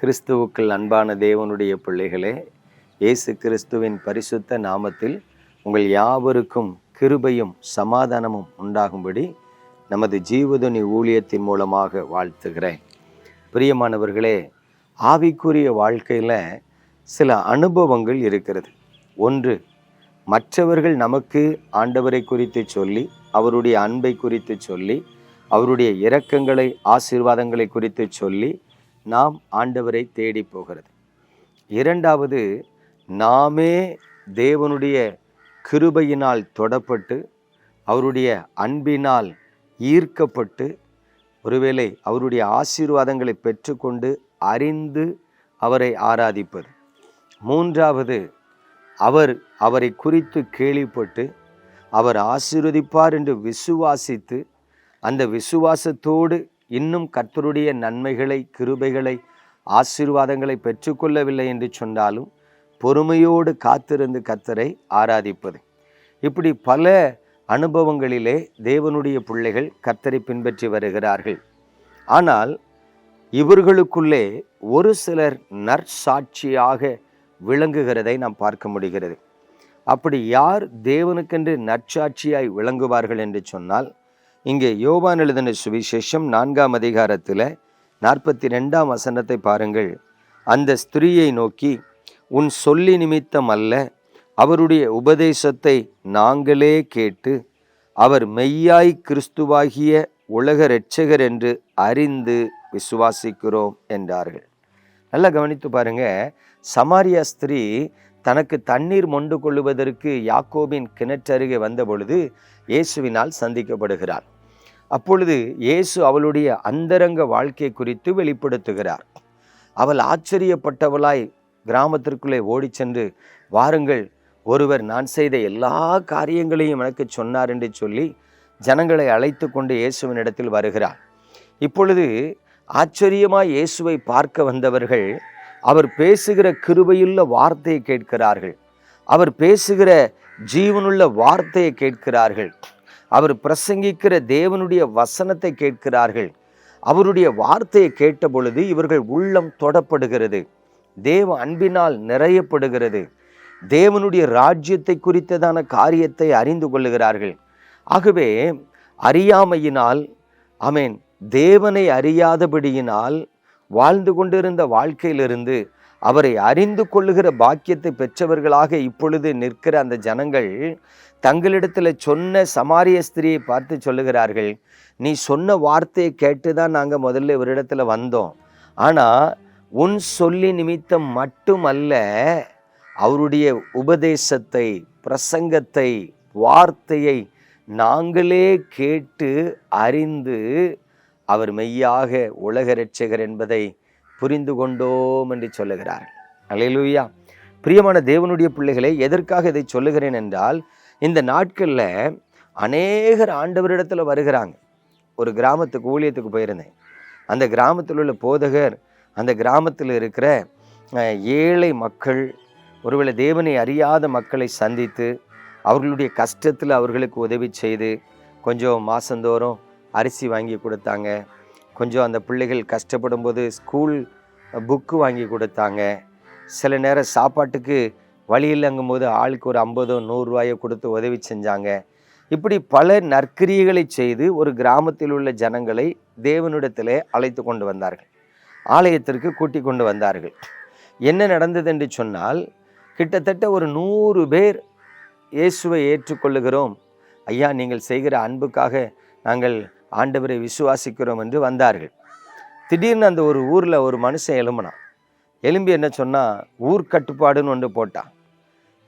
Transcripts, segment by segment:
கிறிஸ்துவுக்குள் அன்பான தேவனுடைய பிள்ளைகளே இயேசு கிறிஸ்துவின் பரிசுத்த நாமத்தில் உங்கள் யாவருக்கும் கிருபையும் சமாதானமும் உண்டாகும்படி நமது ஜீவதுனி ஊழியத்தின் மூலமாக வாழ்த்துகிறேன். பிரியமானவர்களே ஆவிக்குரிய வாழ்க்கையில் சில அனுபவங்கள் இருக்கிறது. ஒன்று மற்றவர்கள் நமக்கு ஆண்டவரை குறித்து சொல்லி அவருடைய அன்பை குறித்து சொல்லி அவருடைய இரக்கங்களை ஆசீர்வாதங்களை குறித்து சொல்லி நாம் ஆண்டவரை தேடி போகிறது. இரண்டாவது நாமே தேவனுடைய கிருபையினால் தொடப்பட்டு அவருடைய அன்பினால் ஈர்க்கப்பட்டு ஒருவேளை அவருடைய ஆசீர்வாதங்களை பெற்றுக்கொண்டு அறிந்து அவரை ஆராதிப்பது. மூன்றாவது அவர் அவரை குறித்து கேள்விப்பட்டு அவர் ஆசீர்வதிப்பார் என்று விசுவாசித்து அந்த விசுவாசத்தோடு இன்னும் கர்த்தருடைய நன்மைகளை கிருபைகளை ஆசீர்வாதங்களை பெற்றுக்கொள்ளவில்லை என்று சொன்னாலும் பொறுமையோடு காத்திருந்து கத்தரை ஆராதிப்பது. இப்படி பல அனுபவங்களிலே தேவனுடைய பிள்ளைகள் கத்தரை பின்பற்றி வருகிறார்கள். ஆனால் இவர்களுக்குள்ளே ஒரு சிலர் நற்சாட்சியாக விளங்குகிறதை நாம் பார்க்க முடிகிறது. அப்படி யார் தேவனுக்கென்று நற்சாட்சியாய் விளங்குவார்கள் என்று சொன்னால் இங்கே யோவான் எழுதின சுவிசேஷம் நான்காம் அதிகாரத்தில் நாற்பத்தி ரெண்டாம் வசனத்தை பாருங்கள். அந்த ஸ்திரீயை நோக்கி உன் சொல்லி நிமித்தம் அல்ல அவருடைய உபதேசத்தை நாங்களே கேட்டு அவர் மெய்யாய் கிறிஸ்துவாகிய உலக இரட்சகர் என்று அறிந்து விசுவாசிக்கிறோம் என்றார்கள். நல்லா கவனித்து பாருங்க சமாரியா ஸ்திரீ தனக்கு தண்ணீர் மொண்டு கொள்ளுவதற்கு யாக்கோபின் கிணற்றருகே வந்த பொழுது இயேசுவினால் சந்திக்கப்படுகிறார் அப்பொழுது இயேசு அவளுடைய அந்தரங்க வாழ்க்கை குறித்து வெளிப்படுத்துகிறார். அவள் ஆச்சரியப்பட்டவளாய் கிராமத்திற்குள்ளே ஓடிச் சென்று வாருங்கள் ஒருவர் நான் செய்த எல்லா காரியங்களையும் எனக்கு சொன்னார் என்று சொல்லி ஜனங்களை அழைத்து கொண்டு இயேசுவினிடத்தில் வருகிறார் இப்பொழுது ஆச்சரியமாய் இயேசுவை பார்க்க வந்தவர்கள் அவர் பேசுகிற கிருபையுள்ள வார்த்தையை கேட்கிறார்கள். அவர் பேசுகிற ஜீவனுள்ள வார்த்தையை கேட்கிறார்கள். அவர் பிரசங்கிக்கிற தேவனுடைய வசனத்தை கேட்கிறார்கள். அவருடைய வார்த்தையை கேட்ட பொழுது இவர்கள் உள்ளம் தொடப்படுகிறது. தேவ அன்பினால் நிறையப்படுகிறது. தேவனுடைய ராஜ்யத்தை குறித்ததான காரியத்தை அறிந்து கொள்ளுகிறார்கள். ஆகவே அறியாமையினால் அமேன் தேவனை அறியாதபடியினால் வாழ்ந்து கொண்டிருந்த வாழ்க்கையிலிருந்து அவரை அறிந்து கொள்ளுகிற பாக்கியத்தை பெற்றவர்களாக இப்பொழுது நிற்கிற அந்த ஜனங்கள் தங்களிடத்தில் சொன்ன சமாரிய ஸ்திரியை பார்த்து சொல்லுகிறார்கள் நீ சொன்ன வார்த்தையை கேட்டு தான் நாங்கள் முதல்ல இவரிடத்துல வந்தோம். ஆனால் உன் சொல்லி நிமித்தம் மட்டுமல்ல அவருடைய உபதேசத்தை பிரசங்கத்தை வார்த்தையை நாங்களே கேட்டு அறிந்து அவர் மெய்யாக உலக ரட்சகர் என்பதை புரிந்து கொண்டோம் என்று சொல்லுகிறார். அலையலூயா பிரியமான தேவனுடைய பிள்ளைகளை எதற்காக இதை சொல்லுகிறேன் என்றால் இந்த நாட்களில் அநேகர் ஆண்டவரிடத்தில் வருகிறாங்க. ஒரு கிராமத்துக்கு ஊழியத்துக்கு போயிருந்தேன். அந்த கிராமத்தில் உள்ள போதகர் அந்த கிராமத்தில் இருக்கிற ஏழை மக்கள் ஒருவேளை தேவனை அறியாத மக்களை சந்தித்து அவர்களுடைய கஷ்டத்தில் அவர்களுக்கு உதவி செய்து கொஞ்சம் மாதந்தோறும் அரிசி வாங்கி கொடுத்தாங்க. கொஞ்சம் அந்த பிள்ளைகள் கஷ்டப்படும் போது ஸ்கூல் புக்கு வாங்கி கொடுத்தாங்க. சில நேரம் சாப்பாட்டுக்கு வழி இல்லைங்கும் போது ஆளுக்கு ஒரு ஐம்பதோ நூறுரூவாயோ கொடுத்து உதவி செஞ்சாங்க. இப்படி பல நற்கிரியைகளை செய்து ஒரு கிராமத்தில் உள்ள ஜனங்களை தேவனிடத்திலே அழைத்து கொண்டு வந்தார்கள். ஆலயத்திற்கு கூட்டி கொண்டு வந்தார்கள். என்ன நடந்தது என்று சொன்னால் கிட்டத்தட்ட ஒரு நூறு பேர் இயேசுவை ஏற்றுக்கொள்ளுகிறோம். ஐயா நீங்கள் செய்கிற அன்புக்காக நாங்கள் ஆண்டவரை விசுவாசிக்கிறோம் என்று வந்தார்கள். திடீர்னு அந்த ஒரு ஊரில் ஒரு மனுஷன் எழும்பினான். எலும்பி என்ன சொன்னால் ஊர் கட்டுப்பாடுன்னு ஒன்று போட்டான்.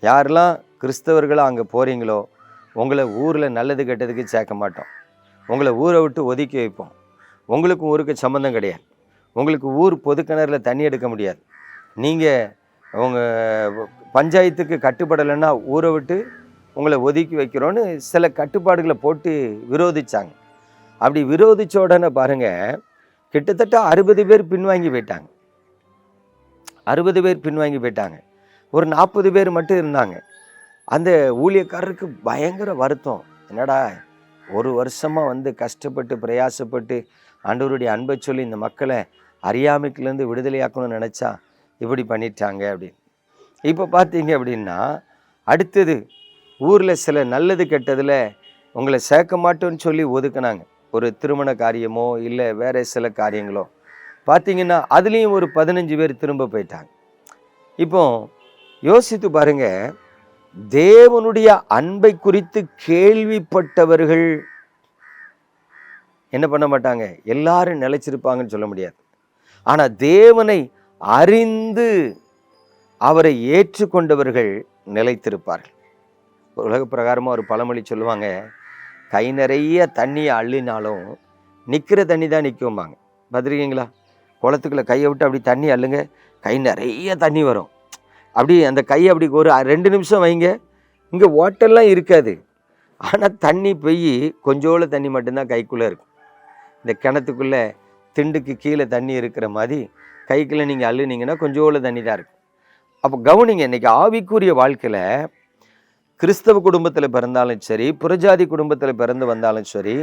யாரெல்லாம் கிறிஸ்தவர்களாக அங்கே போகிறீங்களோ உங்களை ஊரில் நல்லது கெட்டதுக்கு சேர்க்க மாட்டோம். உங்களை ஊரை விட்டு ஒதுக்கி வைப்போம். உங்களுக்கும் ஊருக்கு சம்மந்தம் கிடையாது. உங்களுக்கு ஊர் பொது கிணறுல தண்ணி எடுக்க முடியாது. நீங்கள் உங்கள் பஞ்சாயத்துக்கு கட்டுப்படலைன்னா ஊரை விட்டு உங்களை ஒதுக்கி வைக்கிறோன்னு சில கட்டுப்பாடுகளை போட்டு விரோதிச்சாங்க. அப்படி விரோதிச்ச உடனே பாருங்கள் கிட்டத்தட்ட அறுபது பேர் பின்வாங்கி போயிட்டாங்க. அறுபது பேர் பின்வாங்கி போயிட்டாங்க. ஒரு நாற்பது பேர் மட்டும் இருந்தாங்க. அந்த ஊழியக்காரருக்கு பயங்கர வருத்தம். என்னடா ஒரு வருஷமாக வந்து கஷ்டப்பட்டு பிரயாசப்பட்டு ஆண்டவருடைய அன்பை சொல்லி இந்த மக்களை அறியாமைக்குலேருந்து விடுதலையாக்கணும்னு நினச்சா இப்படி பண்ணிட்டாங்க அப்படின்னு. இப்போ பார்த்தீங்க அப்படின்னா அடுத்தது ஊரில் சில நல்லது கெட்டதில் உங்களை சேர்க்க மாட்டோன்னு சொல்லி ஒதுக்குனாங்க. ஒரு திருமண காரியமோ இல்லை வேற சில காரியங்களோ. பார்த்தீங்கன்னா அதுலேயும் ஒரு பதினஞ்சு பேர் திரும்ப போயிட்டாங்க. இப்போ யோசித்து பாருங்க. தேவனுடைய அன்பை குறித்து கேள்விப்பட்டவர்கள் என்ன பண்ண மாட்டாங்க? எல்லாரும் நிலைச்சிருப்பாங்கன்னு சொல்ல முடியாது. ஆனால் தேவனை அறிந்து அவரை ஏற்றுக்கொண்டவர்கள் நிலைத்திருப்பார்கள். உலக பிரகாரமாக ஒரு பழமொழி சொல்லுவாங்க. கை நிறைய தண்ணியை அள்ளினாலும் நிற்கிற தண்ணி தான் நிற்கும்பாங்க பார்த்துருக்கீங்களா? குளத்துக்குள்ளே கையை விட்டு அப்படி தண்ணி அள்ளுங்க கை நிறைய தண்ணி வரும். அப்படி அந்த கை அப்படி ஒரு ரெண்டு நிமிஷம் வைங்க. இங்கே ஓட்டெல்லாம் இருக்காது. ஆனால் தண்ணி பெய் கொஞ்சோள தண்ணி மட்டும்தான் கைக்குள்ளே இருக்கும். இந்த கிணத்துக்குள்ளே திண்டுக்கு கீழே தண்ணி இருக்கிற மாதிரி கைக்குள்ளே நீங்கள் அள்ளுனீங்கன்னா கொஞ்சோள தண்ணி தான் இருக்கும். அப்போ கவனிங்க இன்னைக்கு ஆவிக்குரிய வாழ்க்கையில் கிறிஸ்தவ குடும்பத்தில் பிறந்தாலும் சரி புறஜாதி குடும்பத்தில் பிறந்து வந்தாலும் சரி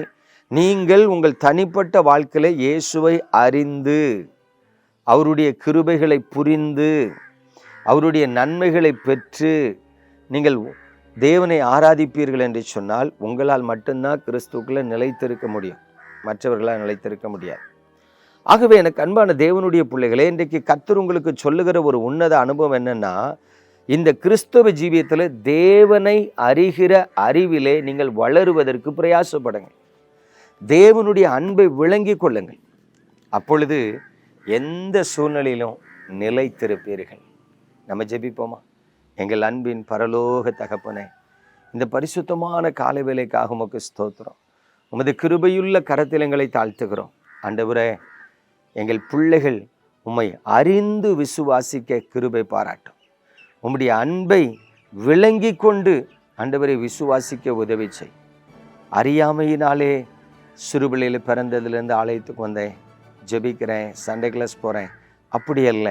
நீங்கள் உங்கள் தனிப்பட்ட வாழ்க்கையில் இயேசுவை அறிந்து அவருடைய கிருபைகளை புரிந்து அவருடைய நன்மைகளை பெற்று நீங்கள் தேவனை ஆராதிப்பீர்கள் என்று சொன்னால் உங்களால் மட்டும்தான் கிறிஸ்துக்குள்ள நிலைத்திருக்க முடியும். மற்றவர்களால் நிலைத்திருக்க முடியாது. ஆகவே எனக்கு அன்பான தேவனுடைய பிள்ளைகளே இன்றைக்கு கத்தர் உங்களுக்கு சொல்லுகிற ஒரு உன்னத அனுபவம் என்னன்னா இந்த கிறிஸ்தவ ஜீவியத்தில் தேவனை அறிகிற அறிவிலே நீங்கள் வளருவதற்கு பிரயாசப்படுங்க தேவனுடைய அன்பை விளங்கி கொள்ளுங்கள். அப்பொழுது எந்த சூழ்நிலையிலும் நிலைத்திருப்பீர்கள் நம்ம ஜெபிப்போமா? எங்கள் அன்பின் பரலோக தகப்பனே இந்த பரிசுத்தமான காலை வேலைக்காக உமக்கு ஸ்தோத்திரம். உமது கிருபையுள்ள கரத்தில் எங்களை தாழ்த்துகிறோம். ஆண்டவரே எங்கள் பிள்ளைகள் உம்மை அறிந்து விசுவாசிக்க கிருபை பாராட்டும். உம்முடைய அன்பை விளங்கி கொண்டு ஆண்டவரை விசுவாசிக்க உதவி செய். அறியாமையினாலே சிறுபிள்ளையில் பிறந்ததுலேருந்து ஆலயத்துக்கு வந்தேன். ஜெபிக்கிறேன் சண்டே கிளாஸ் போகிறேன் அப்படி அல்ல.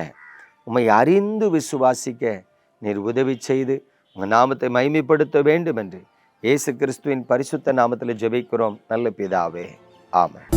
உம்மை அறிந்து விசுவாசிக்க நீர் உதவி செய்து உங்கள் நாமத்தை மைமைப்படுத்த வேண்டும் என்று இயேசு கிறிஸ்துவின் பரிசுத்த நாமத்தில் ஜெபிக்கிறோம். நல்ல பிதாவே. ஆமாம்